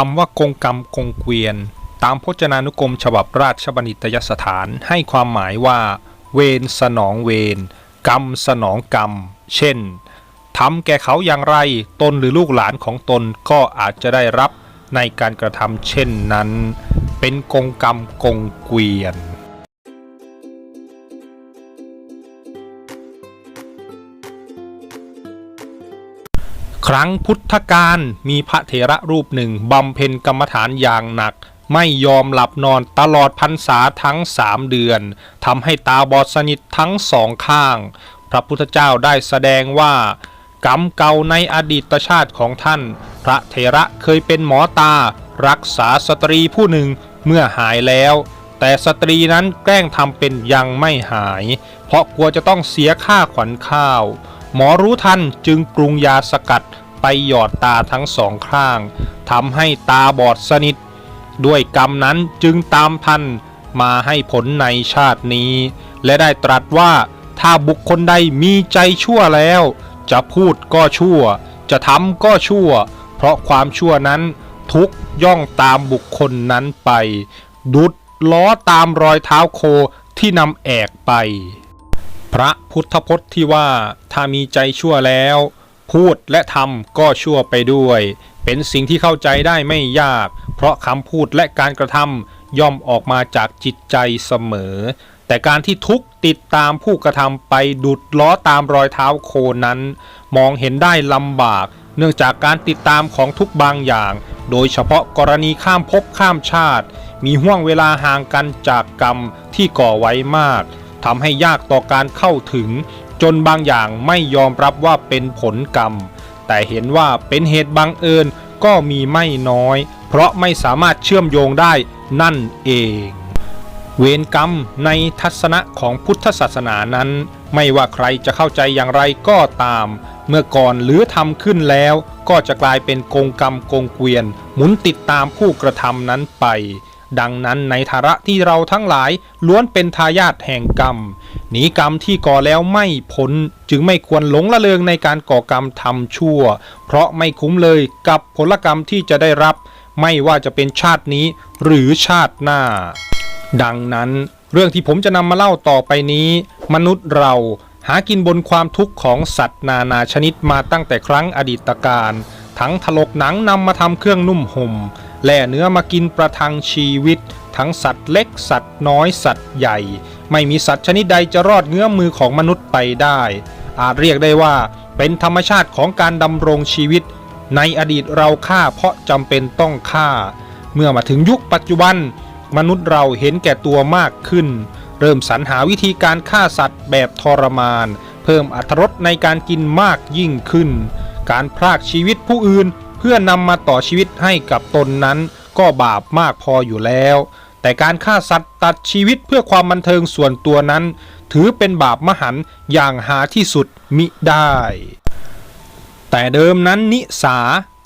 คำว่ากงกรรมกงเกวียน ตามพจนานุกรมฉบับราชบัณฑิตยสถานให้ความหมายว่า เวรสนองเวรกรรมสนองกรรม เช่นทำแก่เขาอย่างไรตนหรือลูกหลานของตนก็อาจจะได้รับในการกระทำเช่นนั้น เป็นกงกรรมกงเกวียน ครั้งพุทธกาลมีพระเถระรูปหนึ่งบำเพ็ญกรรมฐานอย่างหนัก ไม่ยอมหลับนอนตลอดพรรษาทั้งสามเดือนทำให้ตาบอดสนิททั้งสองข้าง พระพุทธเจ้าได้แสดงว่ากรรมเก่าในอดีตชาติของท่าน พระเถระเคยเป็นหมอตา รักษาสตรีผู้หนึ่งเมื่อหายแล้ว แต่สตรีนั้นแกล้งทำเป็นยังไม่หาย เพราะกลัวจะต้องเสียค่าขวัญข้าว หมอรู้ทันจึงปรุงยาสกัดไปหยอดตาทั้งสองข้างทำให้ตาบอดสนิท ด้วยกรรมนั้นจึงตามทันมาให้ผลในชาตินี้ และได้ตรัสว่าถ้าบุคคลใดมีใจชั่วแล้ว จะพูดก็ชั่ว จะทำก็ชั่ว เพราะความชั่วนั้นทุกย่องตามบุคคลนั้นไป ดุดล้อตามรอยเท้าโคที่นำแอกไป พระพุทธพจน์ที่ว่าถ้ามีใจชั่วแล้ว พูดและทำก็ชั่วไปด้วย เป็นสิ่งที่เข้าใจได้ไม่ยาก เพราะคำพูดและการกระทำย่อมออกมาจากจิตใจเสมอ แต่การที่ทุกติดตามผู้กระทำไปดุดล้อตามรอยเท้าโคนั้น มองเห็นได้ลำบาก เนื่องจากการติดตามของทุกบางอย่าง โดยเฉพาะกรณีข้ามภพข้ามชาติ มีห่วงเวลาห่างกันจากกรรมที่ก่อไว้มาก ทำให้ยากต่อการเข้าถึง จนบางอย่างไม่ยอมรับว่าเป็นผลกรรม แต่เห็นว่าเป็นเหตุบังเอิญก็มีไม่น้อย เพราะไม่สามารถเชื่อมโยงได้นั่นเอง เวรกรรมในทัศนะของพุทธศาสนานั้น ไม่ว่าใครจะเข้าใจอย่างไรก็ตาม เมื่อก่อนหรือทำขึ้นแล้วก็จะกลายเป็นกงกรรมกงเกวียน หมุนติดตามผู้กระทำนั้นไป ดังนั้นในฐานะที่เราทั้งหลายล้วนเป็นทายาทแห่งกรรม หนีกรรมที่ก่อแล้วไม่พ้นจึงไม่ควรหลงละเลงในการก่อกรรมทำชั่ว เพราะไม่คุ้มเลยกับผลกรรมที่จะได้รับ ไม่ว่าจะเป็นชาตินี้หรือชาติหน้า ดังนั้นเรื่องที่ผมจะนำมาเล่าต่อไปนี้ มนุษย์เราหากินบนความทุกข์ของสัตว์นานาชนิดมาตั้งแต่ครั้งอดีตการ ทั้งถลกหนังนำมาทำเครื่องนุ่มห่มแล่เนื้อมากินประทังชีวิต ทั้งสัตว์เล็กสัตว์น้อยสัตว์ใหญ่ ไม่มีสัตว์ชนิดใดจะรอดเงื้อมือของมนุษย์ไปได้ อาจเรียกได้ว่าเป็นธรรมชาติของการดำรงชีวิต ในอดีตเราฆ่าเพราะจำเป็นต้องฆ่า เมื่อมาถึงยุคปัจจุบัน มนุษย์เราเห็นแก่ตัวมากขึ้น เริ่มสรรหาวิธีการฆ่าสัตว์แบบทรมาน เพิ่มอรรถรสในการกินมากยิ่งขึ้น การพรากชีวิตผู้อื่น เพื่อนำมาต่อชีวิตให้กับตนนั้น ก็บาปมากพออยู่แล้ว แต่การฆ่าสัตว์ตัดชีวิตเพื่อความบันเทิงส่วนตัวนั้น ถือเป็นบาปมหันต์อย่างหาที่สุดมิได้ แต่เดิมนั้นนิสา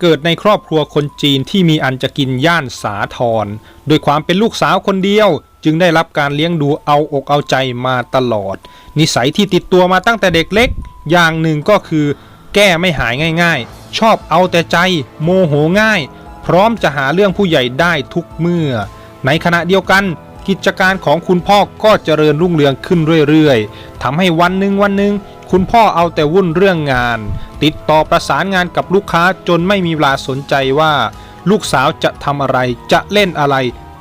เกิดในครอบครัวคนจีนที่มีอันจะกินย่านสาทรด้วยความเป็นลูกสาวคนเดียว จึงได้รับการเลี้ยงดูเอาอกเอาใจมาตลอด นิสัยที่ติดตัวมาตั้งแต่เด็กเล็ก อย่างหนึ่งก็คือ แก้ไม่หายง่าย ๆ ชอบเอาแต่ใจ โมโหง่าย พร้อมจะหาเรื่องผู้ใหญ่ได้ทุกเมื่อ ในขณะเดียวกันกิจการของคุณพ่อก็เจริญรุ่งเรืองขึ้นเรื่อยๆทำให้วันหนึ่งวันหนึ่งคุณพ่อเอาแต่วุ่นเรื่องงาน ติดต่อประสานงานกับลูกค้าจนไม่มีเวลาสนใจว่า ลูกสาวจะทำอะไร จะเล่นอะไร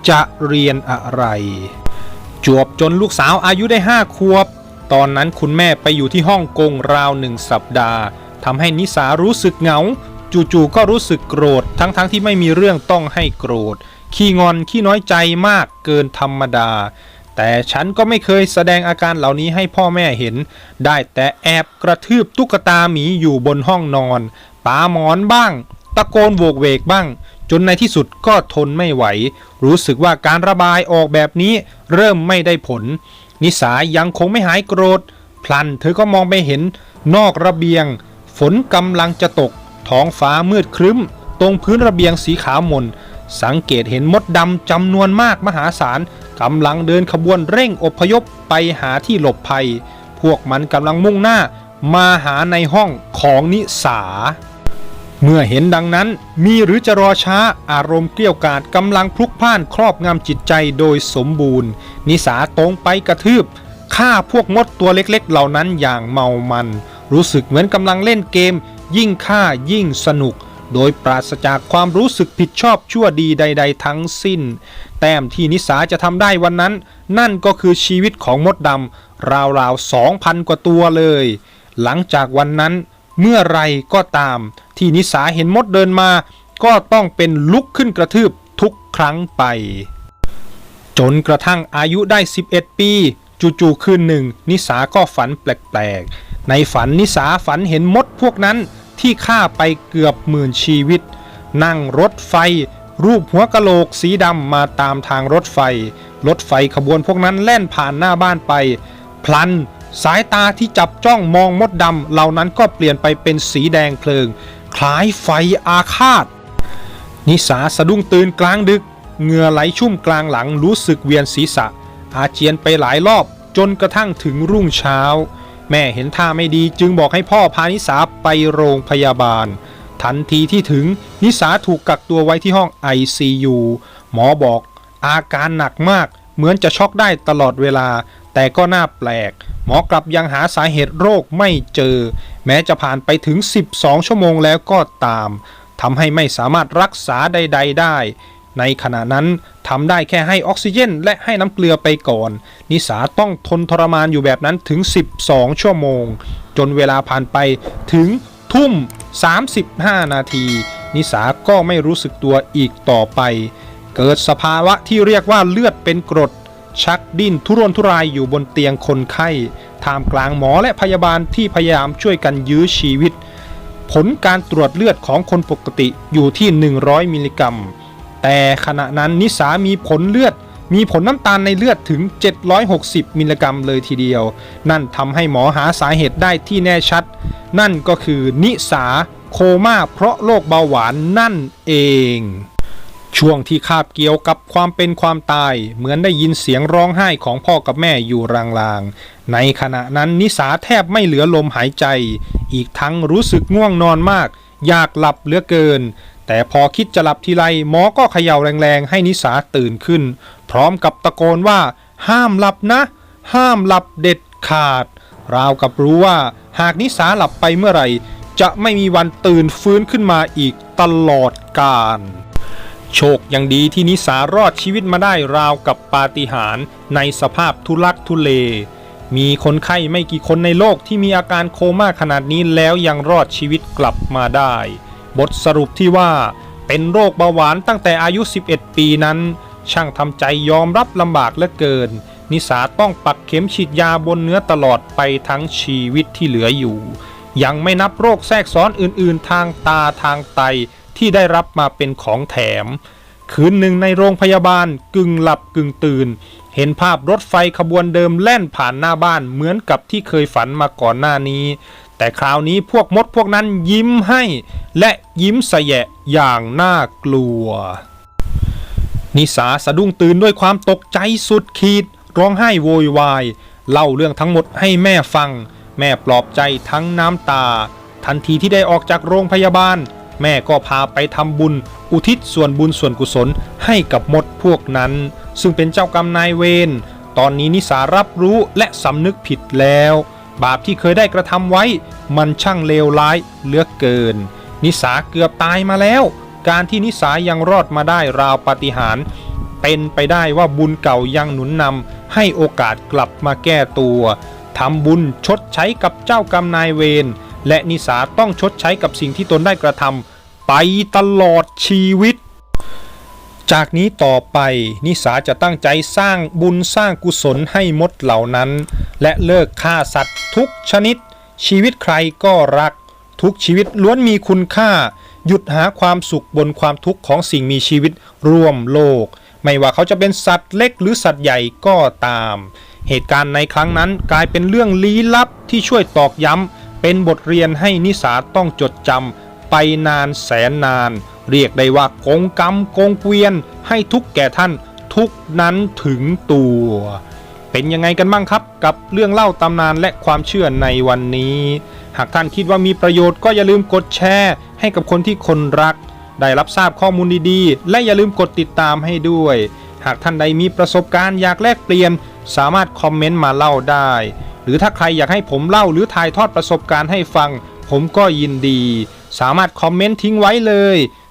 จะเรียนอะไร จวบจนลูกสาวอายุได้ห้าขวบ ตอนนั้นคุณแม่ไปอยู่ที่ฮ่องกงราวหนึ่งสัปดาห์ ทำให้นิสารู้สึกเหงา จู่ๆก็รู้สึกโกรธ ทั้งๆทที่ไม่มีเรื่องต้องให้โกรธ ขี้งอนขี้น้อยใจมากเกินธรรมดา แต่ฉันก็ไม่เคยแสดงอาการเหล่านี้ให้พ่อแม่เห็น ได้แต่แอบกระทืบตุ๊กตาหมีอยู่บนห้องนอนปาหมอนบ้าง ตะโกนโวกเวกบ้าง จนในที่สุดก็ทนไม่ไหว รู้สึกว่าการระบายออกแบบนี้เริ่มไม่ได้ผล นิสายังคงไม่หายโกรธ พลันเธอก็มองไปเห็นนอกระเบียง ฝนกำลังจะตก ท้องฟ้ามืดครึ้ม ตรงพื้นระเบียงสีขาวมน สังเกตเห็นมดดำจำนวนมากมหาศาลกำลังเดินขบวนเร่งอพยพไปหาที่หลบภัย พวกมันกำลังมุ่งหน้ามาหาในห้องของนิสา เมื่อเห็นดังนั้น มีหรือจะรอช้าอารมณ์เกลี้ยวกาดกำลังพลุกพล่านครอบงำจิตใจโดยสมบูรณ์ นิสาตรงไปกระทืบฆ่าพวกมดตัวเล็กๆ เหล่านั้นอย่างเมามัน รู้สึกเหมือนกำลังเล่นเกม ยิ่งฆ่ายิ่งสนุก โดยปราศจากความรู้สึกผิดชอบชั่วดีใด ๆ ทั้งสิ้น แต้มที่นิสาจะทำได้วันนั้น นั่นก็คือชีวิตของมดดำราวๆสองพันกว่าตัวเลย หลังจากวันนั้น เมื่อไรก็ตาม ที่นิสาเห็นมดเดินมา ก็ต้องเป็นลุกขึ้นกระทืบทุกครั้งไป จนกระทั่งอายุได้ 11 ปี จู่ๆคืนหนึ่ง นิสาก็ฝันแปลกๆ ในฝันนิสาฝันเห็นมดพวกนั้นที่ฆ่าไปเกือบหมื่นชีวิต นั่งรถไฟ รูปหัวกะโหลกสีดำมาตามทางรถไฟ รถไฟขบวนพวกนั้นแล่นผ่านหน้าบ้านไป พลัน สายตาที่จับจ้องมองมดดำเหล่านั้นก็เปลี่ยนไปเป็นสีแดงเพลิง คล้ายไฟอาฆาต นิสาสะดุ้งตื่นกลางดึกเหงื่อไหลชุ่มกลางหลังรู้สึกเวียนศีรษะ อาเจียนไปหลายรอบจนกระทั่งถึงรุ่งเช้า แม่เห็นท่าไม่ดีจึงบอกให้พ่อพานิสาไปโรงพยาบาล ทันทีที่ถึงนิสาถูกกักตัวไว้ที่ห้อง ICU หมอบอกอาการหนักมากเหมือนจะช็อกได้ตลอดเวลา แต่ก็น่าแปลก หมอกลับยังหาสาเหตุโรคไม่เจอ แม้จะผ่านไปถึง 12 ชั่วโมงแล้วก็ตามทำให้ไม่สามารถรักษาใด ๆ ได้ ในขณะนั้นทำได้แค่ให้ออกซิเจน และให้น้ำเกลือไปก่อน นิสาต้องทนทรมานอยู่แบบนั้นถึง 12 ชั่วโมง จนเวลาผ่านไปถึงทุ่ม 35 นาที นิสาก็ไม่รู้สึกตัวอีกต่อไป เกิดสภาวะที่เรียกว่าเลือดเป็นกรด ชักดิ้นทุรนทุรายอยู่บนเตียงคนไข้ท่ามกลางหมอและพยาบาลที่พยายามช่วยกันยื้อชีวิต ผลการตรวจเลือดของคนปกติอยู่ที่ 100 มิลลิกรัม แต่ขณะนั้นนิสามีผลเลือด มีผลน้ำตาลในเลือดถึง 760 มิลลิกรัมเลยทีเดียว นั่นทำให้หมอหาสาเหตุได้ที่แน่ชัด นั่นก็คือนิสาโคม่าเพราะโรคเบาหวานนั่นเอง ช่วงที่คาบเกี่ยวกับความเป็นความตาย เหมือนได้ยินเสียงร้องไห้ของพ่อกับแม่อยู่รางๆ ในขณะนั้นนิสาแทบไม่เหลือลมหายใจ อีกทั้งรู้สึกง่วงนอนมาก อยากหลับเหลือเกิน แต่พอคิดจะหลับทีไรหมอก็เขย่าแรงๆ ให้นิสาตื่นขึ้น พร้อมกับตะโกนว่า ห้ามหลับนะ ห้ามหลับเด็ดขาด ราวกับรู้ว่า หากนิสาหลับไปเมื่อไหร่ จะไม่มีวันตื่นฟื้นขึ้นมาอีกตลอดกาลโชคยังดีที่นิสารอดชีวิตมาได้ราวกับปาฏิหาริย์ในสภาพทุลักทุเลมีคนไข้ไม่กี่คนในโลกที่มีอาการโคม่าขนาดนี้แล้วยังรอดชีวิตกลับมาได้ บทสรุปที่ว่าเป็นโรคเบาหวานตั้งแต่อายุ 11 ปีนั้น ช่างทำใจยอมรับลำบากเหลือเกิน นิสาต้องปักเข็มฉีดยาบนเนื้อตลอดไปทั้งชีวิตที่เหลืออยู่ ยังไม่นับโรคแทรกซ้อนอื่นๆ ทางตาทางไตที่ได้รับมาเป็นของแถม คืนหนึ่งในโรงพยาบาลกึ่งหลับกึ่งตื่น เห็นภาพรถไฟขบวนเดิมแล่นผ่านหน้าบ้านเหมือนกับที่เคยฝันมาก่อนหน้านี้ แต่คราวนี้พวกมดพวกนั้นยิ้มให้ และยิ้มสแยะอย่างน่ากลัว นิสาสะดุ้งตื่นด้วยความตกใจสุดขีด ร้องไห้โวยวาย เล่าเรื่องทั้งหมดให้แม่ฟัง แม่ปลอบใจทั้งน้ำตา ทันทีที่ได้ออกจากโรงพยาบาล แม่ก็พาไปทำบุญ อุทิศส่วนบุญส่วนกุศลให้กับมดพวกนั้น ซึ่งเป็นเจ้ากรรมนายเวรตอนนี้นิสารับรู้และสำนึกผิดแล้ว บาปที่เคยได้กระทำไว้ มันช่างเลวร้ายเหลือเกิน นิสาเกือบตายมาแล้ว การที่นิสายังรอดมาได้ราวปาฏิหาริย์เป็นไปได้ว่าบุญเก่ายังหนุนนำให้โอกาสกลับมาแก้ตัวทำบุญชดใช้กับเจ้ากรรมนายเวรและนิสาต้องชดใช้กับสิ่งที่ตนได้กระทำไปตลอดชีวิต จากนี้ต่อไปนิสาจะตั้งใจสร้างบุญสร้างกุศลให้มดเหล่านั้น และเลิกฆ่าสัตว์ทุกชนิด ชีวิตใครก็รัก ทุกชีวิตล้วนมีคุณค่า หยุดหาความสุขบนความทุกข์ของสิ่งมีชีวิตร่วมโลก ไม่ว่าเขาจะเป็นสัตว์เล็กหรือสัตว์ใหญ่ก็ตาม เหตุการณ์ในครั้งนั้นกลายเป็นเรื่องลี้ลับที่ช่วยตอกย้ำเป็นบทเรียนให้นิสาต้องจดจำไปนานแสนนาน เรียกได้ว่าโกงกรรมโกงเกวียน ให้ทุกแก่ท่านทุกนั้นถึงตัว เป็นยังไงกันบ้างครับ กับเรื่องเล่าตำนานและความเชื่อในวันนี้ หากท่านคิดว่ามีประโยชน์ก็อย่าลืมกดแชร์ ให้กับคนที่คนรัก ได้รับทราบข้อมูลดีๆ และอย่าลืมกดติดตามให้ด้วย หากท่านใดมีประสบการณ์อยากแลกเปลี่ยน สามารถคอมเมนต์มาเล่าได้ หรือถ้าใครอยากให้ผมเล่าหรือถ่ายทอดประสบการณ์ให้ฟัง ผมก็ยินดี สามารถคอมเมนต์ทิ้งไว้เลย